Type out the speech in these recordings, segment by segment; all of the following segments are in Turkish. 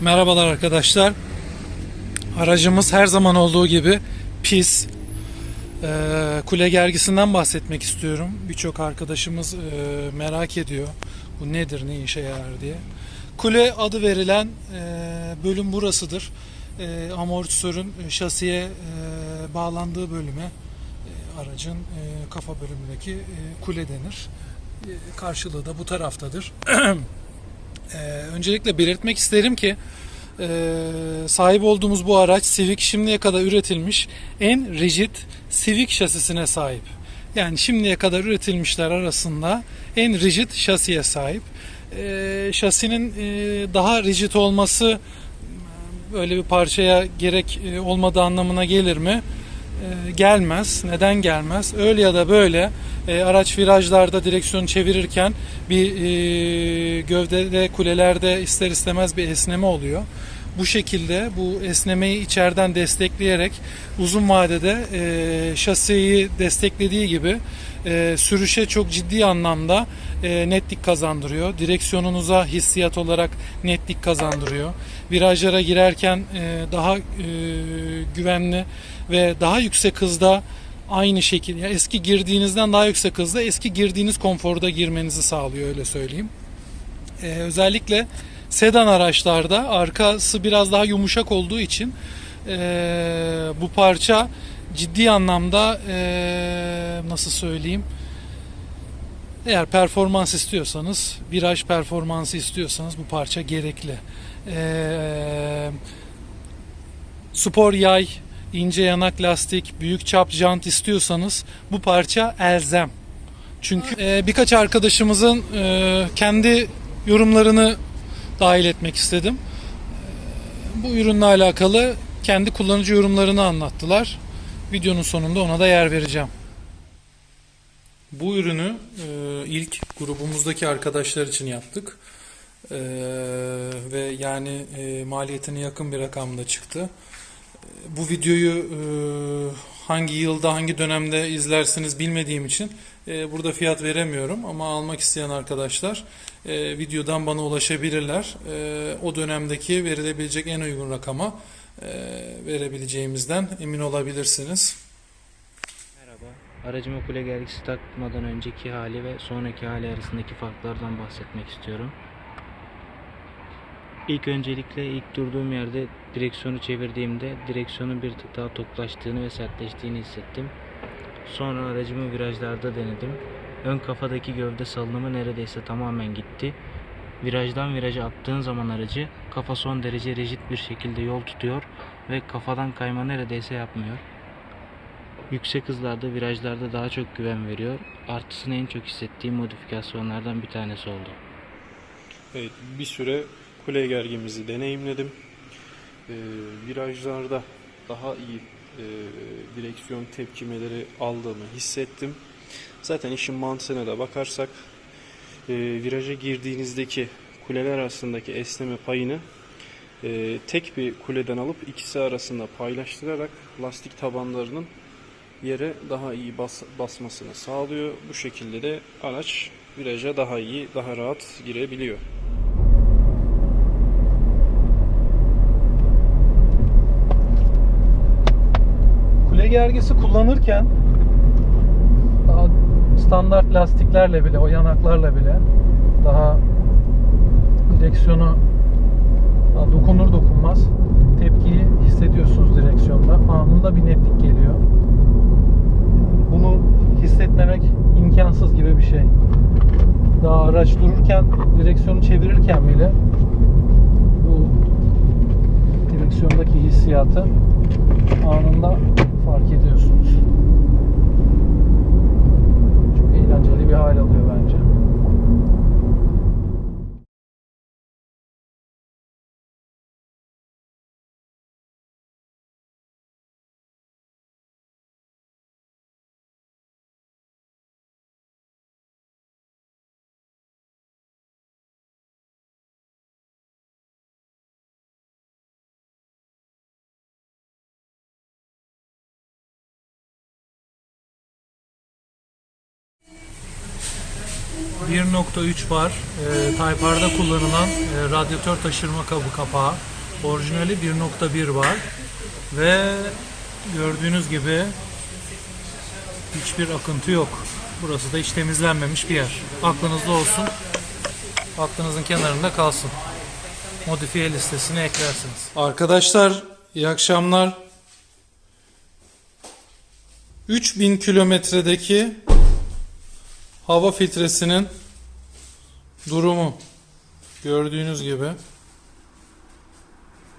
Merhabalar arkadaşlar. Aracımız her zaman olduğu gibi pis. Ee, kule gergisinden bahsetmek istiyorum. Birçok arkadaşımız e, merak ediyor. Bu nedir, ne işe yarar diye. Kule adı verilen e, bölüm burasıdır. E, amortisörün şasiye e, bağlandığı bölüme e, aracın e, kafa bölümündeki e, kule denir. E, karşılığı da bu taraftadır. Ee, öncelikle belirtmek isterim ki e, sahip olduğumuz bu araç Civic şimdiye kadar üretilmiş en rigid Civic şasisine sahip. Yani şimdiye kadar üretilmişler arasında en rigid şasiye sahip. E, şasinin e, daha rigid olması böyle bir parçaya gerek e, olmadığı anlamına gelir mi? E, gelmez. Neden gelmez? Öyle ya da böyle e, araç virajlarda direksiyonu çevirirken bir e, gövdede kulelerde ister istemez bir esneme oluyor. Bu şekilde bu esnemeyi içeriden destekleyerek uzun vadede e, şasiyi desteklediği gibi e, sürüşe çok ciddi anlamda e, netlik kazandırıyor. Direksiyonunuza hissiyat olarak netlik kazandırıyor. Virajlara girerken e, daha e, güvenli ve daha yüksek hızda aynı şekilde yani eski girdiğinizden daha yüksek hızda eski girdiğiniz konforda girmenizi sağlıyor öyle söyleyeyim. Ee, özellikle sedan araçlarda arkası biraz daha yumuşak olduğu için ee, bu parça ciddi anlamda ee, nasıl söyleyeyim eğer performans istiyorsanız viraj performansı istiyorsanız bu parça gerekli. Ee, spor yay ince yanak lastik, büyük çap jant istiyorsanız bu parça elzem. Çünkü e, birkaç arkadaşımızın e, kendi yorumlarını dahil etmek istedim. Bu ürünle alakalı kendi kullanıcı yorumlarını anlattılar. Videonun sonunda ona da yer vereceğim. Bu ürünü e, ilk grubumuzdaki arkadaşlar için yaptık. E, ve yani e, maliyetine yakın bir rakamda çıktı bu videoyu hangi yılda hangi dönemde izlersiniz bilmediğim için burada fiyat veremiyorum ama almak isteyen arkadaşlar e, videodan bana ulaşabilirler. E, o dönemdeki verilebilecek en uygun rakama e, verebileceğimizden emin olabilirsiniz. Merhaba. Aracıma kule gergisi takmadan önceki hali ve sonraki hali arasındaki farklardan bahsetmek istiyorum. İlk öncelikle ilk durduğum yerde direksiyonu çevirdiğimde direksiyonun bir tık daha toklaştığını ve sertleştiğini hissettim. Sonra aracımı virajlarda denedim. Ön kafadaki gövde salınımı neredeyse tamamen gitti. Virajdan viraja attığın zaman aracı kafa son derece rigid bir şekilde yol tutuyor ve kafadan kayma neredeyse yapmıyor. Yüksek hızlarda virajlarda daha çok güven veriyor. Artısını en çok hissettiğim modifikasyonlardan bir tanesi oldu. Evet, bir süre kule gergimizi deneyimledim. Ee, virajlarda daha iyi e, direksiyon tepkimeleri aldığımı hissettim. Zaten işin mantığına da bakarsak e, viraja girdiğinizdeki kuleler arasındaki esneme payını e, tek bir kuleden alıp ikisi arasında paylaştırarak lastik tabanlarının yere daha iyi bas, basmasını sağlıyor. Bu şekilde de araç viraja daha iyi, daha rahat girebiliyor. Gergisi kullanırken daha standart lastiklerle bile, o yanaklarla bile daha direksiyonu daha dokunur dokunmaz tepkiyi hissediyorsunuz direksiyonda. Anında bir netlik geliyor. Bunu hissetmemek imkansız gibi bir şey. Daha araç dururken, direksiyonu çevirirken bile bu direksiyondaki hissiyatı anında fark ediyorsunuz. Çok eğlenceli bir hal alıyor bence. 1.3 bar. E, Type R'da kullanılan e, radyatör taşırma kabı kapağı. Orijinali 1.1 var. Ve gördüğünüz gibi hiçbir akıntı yok. Burası da hiç temizlenmemiş bir yer. Aklınızda olsun. Aklınızın kenarında kalsın. Modifiye listesine eklersiniz. Arkadaşlar iyi akşamlar. 3000 kilometredeki hava filtresinin durumu. Gördüğünüz gibi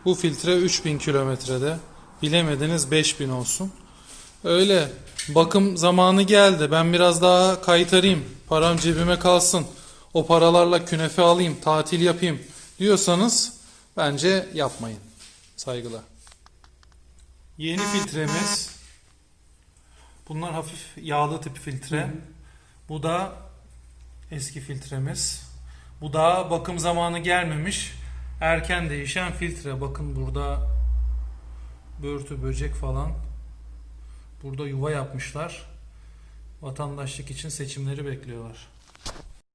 bu filtre 3000 kilometrede. Bilemediniz 5000 olsun. Öyle bakım zamanı geldi. Ben biraz daha kaytarayım. Param cebime kalsın. O paralarla künefe alayım tatil yapayım diyorsanız bence yapmayın. Saygılar. Yeni filtremiz. Bunlar hafif yağlı tip filtre bu da eski filtremiz. Bu da bakım zamanı gelmemiş. Erken değişen filtre. Bakın burada börtü böcek falan. Burada yuva yapmışlar. Vatandaşlık için seçimleri bekliyorlar.